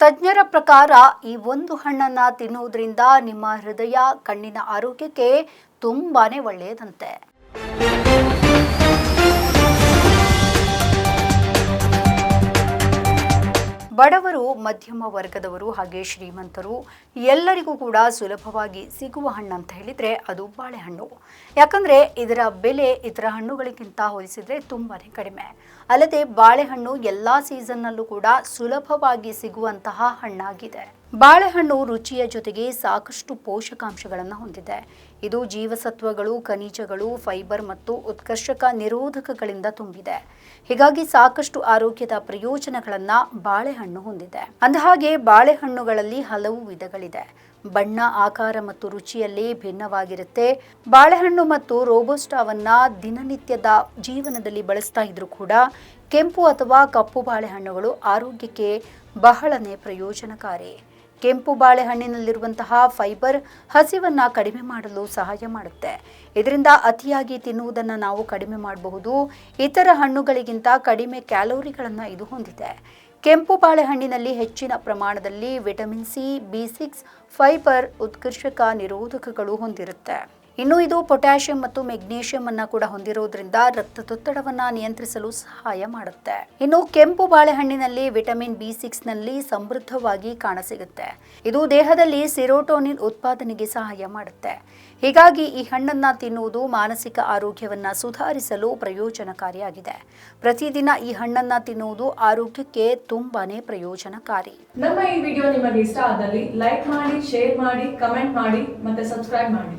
ತಜ್ಞರ ಪ್ರಕಾರ ಈ ಒಂದು ಹಣ್ಣನ್ನ ತಿನ್ನುವುದರಿಂದ ನಿಮ್ಮ ಹೃದಯ ಕಣ್ಣಿನ ಆರೋಗ್ಯಕ್ಕೆ ತುಂಬಾನೇ ಒಳ್ಳೆಯದಂತೆ. ಬಡವರು, ಮಧ್ಯಮ ವರ್ಗದವರು ಹಾಗೆ ಶ್ರೀಮಂತರು ಎಲ್ಲರಿಗೂ ಕೂಡ ಸುಲಭವಾಗಿ ಸಿಗುವ ಹಣ್ಣು ಅಂತ ಹೇಳಿದರೆ ಅದು ಬಾಳೆಹಣ್ಣು. ಯಾಕಂದರೆ ಇದರ ಬೆಲೆ ಇತರ ಹಣ್ಣುಗಳಿಗಿಂತ ಹೋಲಿಸಿದರೆ ತುಂಬಾ ಕಡಿಮೆ. ಅಲ್ಲದೆ ಬಾಳೆಹಣ್ಣು ಎಲ್ಲ ಸೀಸನ್ನಲ್ಲೂ ಕೂಡ ಸುಲಭವಾಗಿ ಸಿಗುವಂತಹ ಹಣ್ಣಾಗಿದೆ. ಬಾಳೆಹಣ್ಣು ರುಚಿಯ ಜೊತೆಗೆ ಸಾಕಷ್ಟು ಪೋಷಕಾಂಶಗಳನ್ನು ಹೊಂದಿದೆ. ಇದು ಜೀವಸತ್ವಗಳು, ಖನಿಜಗಳು, ಫೈಬರ್ ಮತ್ತು ಉತ್ಕರ್ಷಕ ನಿರೋಧಕಗಳಿಂದ ತುಂಬಿದೆ. ಹೀಗಾಗಿ ಸಾಕಷ್ಟು ಆರೋಗ್ಯದ ಪ್ರಯೋಜನಗಳನ್ನು ಬಾಳೆಹಣ್ಣು ಹೊಂದಿದೆ. ಅಂದಹಾಗೆ, ಬಾಳೆಹಣ್ಣುಗಳಲ್ಲಿ ಹಲವು ವಿಧಗಳಿದೆ. ಬಣ್ಣ, ಆಕಾರ ಮತ್ತು ರುಚಿಯಲ್ಲಿ ಭಿನ್ನವಾಗಿರುತ್ತೆ. ಬಾಳೆಹಣ್ಣು ಮತ್ತು ರೋಬೋಸ್ಟಾವನ್ನ ದಿನನಿತ್ಯದ ಜೀವನದಲ್ಲಿ ಬಳಸ್ತಾ ಇದ್ರೂ ಕೂಡ ಕೆಂಪು ಅಥವಾ ಕಪ್ಪು ಬಾಳೆಹಣ್ಣುಗಳು ಆರೋಗ್ಯಕ್ಕೆ ಬಹಳನೇ ಪ್ರಯೋಜನಕಾರಿ. ಕೆಂಪು ಬಾಳೆಹಣ್ಣಿನಲ್ಲಿರುವಂತಹ ಫೈಬರ್ ಹಸಿವನ್ನ ಕಡಿಮೆ ಮಾಡಲು ಸಹಾಯ ಮಾಡುತ್ತೆ. ಇದರಿಂದ ಅತಿಯಾಗಿ ತಿನ್ನುವುದನ್ನು ನಾವು ಕಡಿಮೆ ಮಾಡಬಹುದು. ಇತರ ಹಣ್ಣುಗಳಿಗಿಂತ ಕಡಿಮೆ ಕ್ಯಾಲೋರಿಗಳನ್ನು ಇದು ಹೊಂದಿದೆ. ಕೆಂಪು ಬಾಳೆಹಣ್ಣಿನಲ್ಲಿ ಹೆಚ್ಚಿನ ಪ್ರಮಾಣದಲ್ಲಿ vitamin C, B six, fibre, ಉತ್ಕರ್ಷಕ ನಿರೋಧಕಗಳು ಹೊಂದಿರುತ್ತೆ. ಇನ್ನು ಇದು ಪೊಟ್ಯಾಷಿಯಂ ಮತ್ತು ಮೆಗ್ನೀಷಿಯಂ ಅನ್ನ ಕೂಡ ಹೊಂದಿರುವುದರಿಂದ ರಕ್ತದೊತ್ತಡವನ್ನ ನಿಯಂತ್ರಿಸಲು ಸಹಾಯ ಮಾಡುತ್ತೆ. ಇನ್ನು ಕೆಂಪು ಬಾಳೆಹಣ್ಣಿನಲ್ಲಿ ವಿಟಮಿನ್ ಬಿ ಸಿಕ್ಸ್ನಲ್ಲಿ ಸಮೃದ್ಧವಾಗಿ ಕಾಣಸಿಗುತ್ತೆ. ಇದು ದೇಹದಲ್ಲಿ ಸಿರೋಟೋನಿನ್ ಉತ್ಪಾದನೆಗೆ ಸಹಾಯ ಮಾಡುತ್ತೆ. ಹೀಗಾಗಿ ಈ ಹಣ್ಣನ್ನ ತಿನ್ನುವುದು ಮಾನಸಿಕ ಆರೋಗ್ಯವನ್ನ ಸುಧಾರಿಸಲು ಪ್ರಯೋಜನಕಾರಿಯಾಗಿದೆ. ಪ್ರತಿದಿನ ಈ ಹಣ್ಣನ್ನ ತಿನ್ನುವುದು ಆರೋಗ್ಯಕ್ಕೆ ತುಂಬಾನೇ ಪ್ರಯೋಜನಕಾರಿ. ನಮ್ಮ ಈ ವಿಡಿಯೋ ನಿಮಗೆ ಇಷ್ಟ ಆದಲ್ಲಿ ಲೈಕ್ ಮಾಡಿ, ಶೇರ್ ಮಾಡಿ, ಕಮೆಂಟ್ ಮಾಡಿ ಮತ್ತೆ ಸಬ್ಸ್ಕ್ರೈಬ್ ಮಾಡಿ.